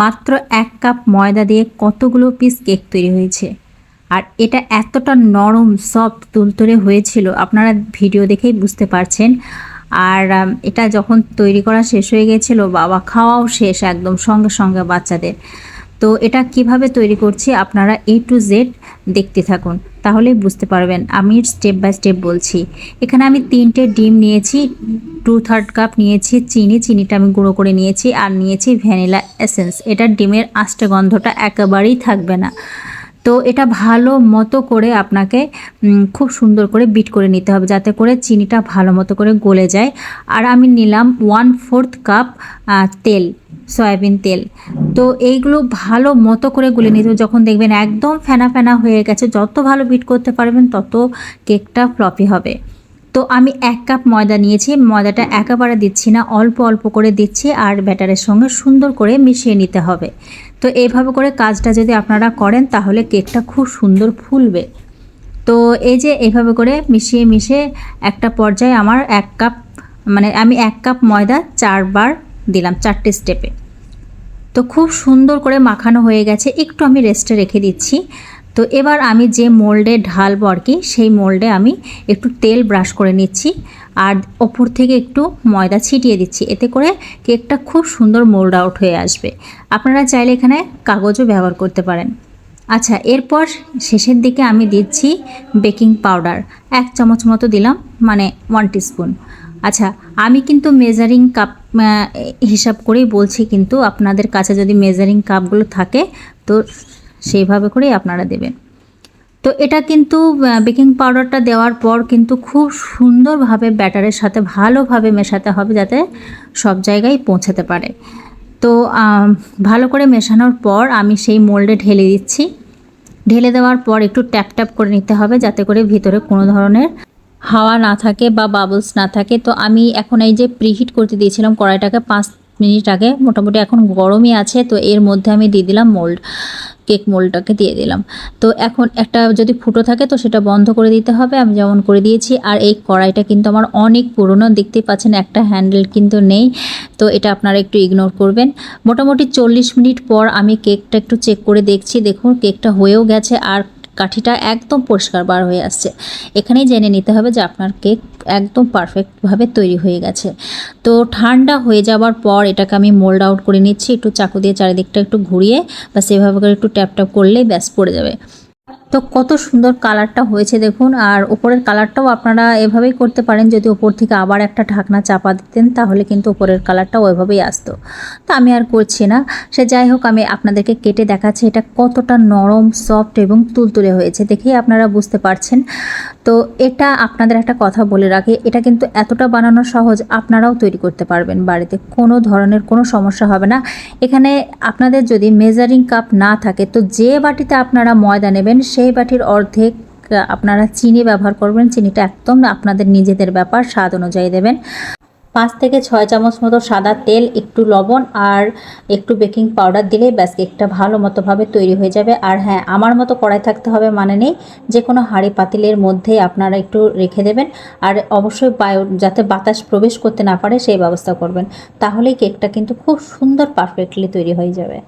মাত্র এক কাপ ময়দা দিয়ে কতগুলো পিস কেক তৈরি হয়েছে। আর এটা এতটা নরম সফট তুলতুলে হয়েছিল, আপনারা ভিডিও দেখেই বুঝতে পারছেন। আর এটা যখন তৈরি করা শেষ হয়ে গেছিল, বাবা খাওয়াও শেষ একদম সঙ্গে সঙ্গে বাচ্চাদের। তো এটা কীভাবে তৈরি করছি আপনারা এ টু জেড দেখতে থাকুন, তাহলেই বুঝতে পারবেন। আমি স্টেপ বাই স্টেপ বলছি। এখানে আমি তিনটে ডিম নিয়েছি। টু থার্ড কাপ নিয়েছি, চিনি, চিনিটা আমি গুঁড়ো করে নিয়েছি আর নিয়েছি ভ্যানিলা এসেন্স এটা ডিমের আষ্টে গন্ধটা একেবারেই থাকবে না। তো এটা ভালো মতো করে আপনাকে খুব সুন্দর করে বিট করে নিতে হবে যাতে করে চিনিটা ভালো মতো করে গলে যায়। আর আমি নিলাম ওয়ান ফোর্থ কাপ তেল, সয়াবিন তেল। তো এইগুলো ভালো মতো করে গুলে নিতে হবে। যখন দেখবেন একদম ফেনা ফেনা হয়ে গেছে, যত ভালো বিট করতে পারবেন, তত কেকটা ফ্লপি হবে। তো আমি এক কাপ ময়দা নিয়েছি, ময়দাটা একেবারে দিচ্ছি না, অল্প অল্প করে দিচ্ছি আর ব্যাটারের সঙ্গে সুন্দর করে মিশিয়ে নিতে হবে। তো এইভাবে করে কাজটা যদি আপনারা করেন তাহলে কেকটা খুব সুন্দর ফুলবে। তো এই যে এইভাবে করে মিশিয়ে মিশিয়ে একটা পর্যায়ে আমার এক কাপ মানে আমি এক কাপ ময়দা চারবার দিলাম চারটে স্টেপে। তো খুব সুন্দর করে মাখানো হয়ে গেছে, একটু আমি রেস্টে রেখে দিচ্ছি। তো এবার আমি যে মোল্ডে ঢালবো আর কি, সেই মোল্ডে আমি একটু তেল ব্রাশ করে নিচ্ছি আর ওপর থেকে একটু ময়দা ছিটিয়ে দিচ্ছি। এতে করে কেকটা খুব সুন্দর মোল্ড আউট হয়ে আসবে। আপনারা চাইলে এখানে কাগজও ব্যবহার করতে পারেন। আচ্ছা এরপর শেষের দিকে আমি দিচ্ছি বেকিং পাউডার। এক চামচ মতো দিলাম মানে ওয়ান টিস্পুন আচ্ছা আমি কিন্তু মেজারিং কাপ হিসাব করেই বলছি কিন্তু আপনাদের কাছে যদি মেজারিং কাপগুলো থাকে, তো সেইভাবে করেই আপনারা দেবেন। তো এটা কিন্তু বেকিং পাউডারটা দেওয়ার পর কিন্তু খুব সুন্দরভাবে ব্যাটারের সাথে ভালোভাবে মেশাতে হবে যাতে সব জায়গায় পৌঁছাতে পারে। তো ভালো করে মেশানোর পর আমি সেই মোল্ডে ঢেলে দিচ্ছি। ঢেলে দেওয়ার পর একটু ট্যাপ ট্যাপ করে নিতে হবে যাতে করে ভিতরে কোনো ধরনের হাওয়া না থাকে বা বাবলস না থাকে। তো আমি এখন এই যে প্রিহিট করতে দিয়েছিলাম কড়াইটাকে পাঁচ মিনিট আগে মোটামুটি এখন গরমই আছে, তো এর মধ্যে আমি দিয়ে দিলাম মোল্ড, কেক মোল্ডটাকে দিয়ে দিলাম। তো এখন একটা যদি ফুটো থাকে তো সেটা বন্ধ করে দিতে হবে, আমি যেমন করে দিয়েছি। আর এই কড়াইটা কিন্তু আমার অনেক পুরনো, দেখতেই পাচ্ছেন একটা হ্যান্ডেল কিন্তু নেই, তো এটা আপনারা একটু ইগনোর করবেন। মোটামুটি চল্লিশ মিনিট পর আমি কেকটা একটু চেক করে দেখছি, দেখুন কেকটা হয়েও গেছে। আর কাঠিটা একদম পরিষ্কার বার হয়ে আসছে। এখানেই জেনে নিতে হবে যে আপনার কেক একদম পারফেক্টভাবে তৈরি হয়ে গেছে। তো ঠান্ডা হয়ে যাওয়ার পর এটাকে আমি মোল্ড আউট করে নিচ্ছি, একটু চাকু দিয়ে চারিদিকটা একটু ঘুরিয়ে বা সেভাবে করে একটু ট্যাপ ট্যাপ করলেই ব্যাস পড়ে যাবে। তো কত সুন্দর কালারটা হয়েছে দেখুন। আর ওপরের কালারটাও আপনারা এভাবেই করতে পারেন, যদি ওপর থেকে আবার একটা ঢাকনা চাপা দিতেন, তাহলে কিন্তু ওপরের কালারটাও ওইভাবেই আসতো। তো আমি আর করছি না। সে যাই হোক, আমি আপনাদেরকে কেটে দেখাচ্ছি, এটা কতটা নরম, সফট এবং তুলতুলে হয়েছে, দেখেই আপনারা বুঝতে পারছেন। তো এটা আপনাদের একটা কথা বলে রাখি, এটা কিন্তু এতটা বানানো সহজ, আপনারাও তৈরি করতে পারবেন বাড়িতে। কোনো ধরনের কোনো সমস্যা হবে না। এখানে আপনাদের যদি মেজারিং কাপ না থাকে, তো যে বাটিতে আপনারা ময়দা নেবেন সেই বাটির অর্ধেক আপনারা চিনি ব্যবহার করবেন। চিনিটা একদম আপনাদের নিজেদের ব্যাপার, স্বাদ অনুযায়ী দেবেন। পাঁচ থেকে ছয় চামচ মতো সাদা তেল, একটু লবণ আর একটু বেকিং পাউডার দিলেই ব্যাস, কেকটা ভালো মতোভাবে তৈরি হয়ে যাবে। আর হ্যাঁ আমার মতো কড়াই থাকতে হবে মানে নেই, যে কোনো হাঁড়ি পাতিলের মধ্যে আপনারা একটু রেখে দেবেন। আর অবশ্যই বায়ু, যাতে বাতাস প্রবেশ করতে না পারে, সেই ব্যবস্থা করবেন। তাহলেই কেকটা কিন্তু খুব সুন্দর, পারফেক্টলি তৈরি হয়ে যাবে।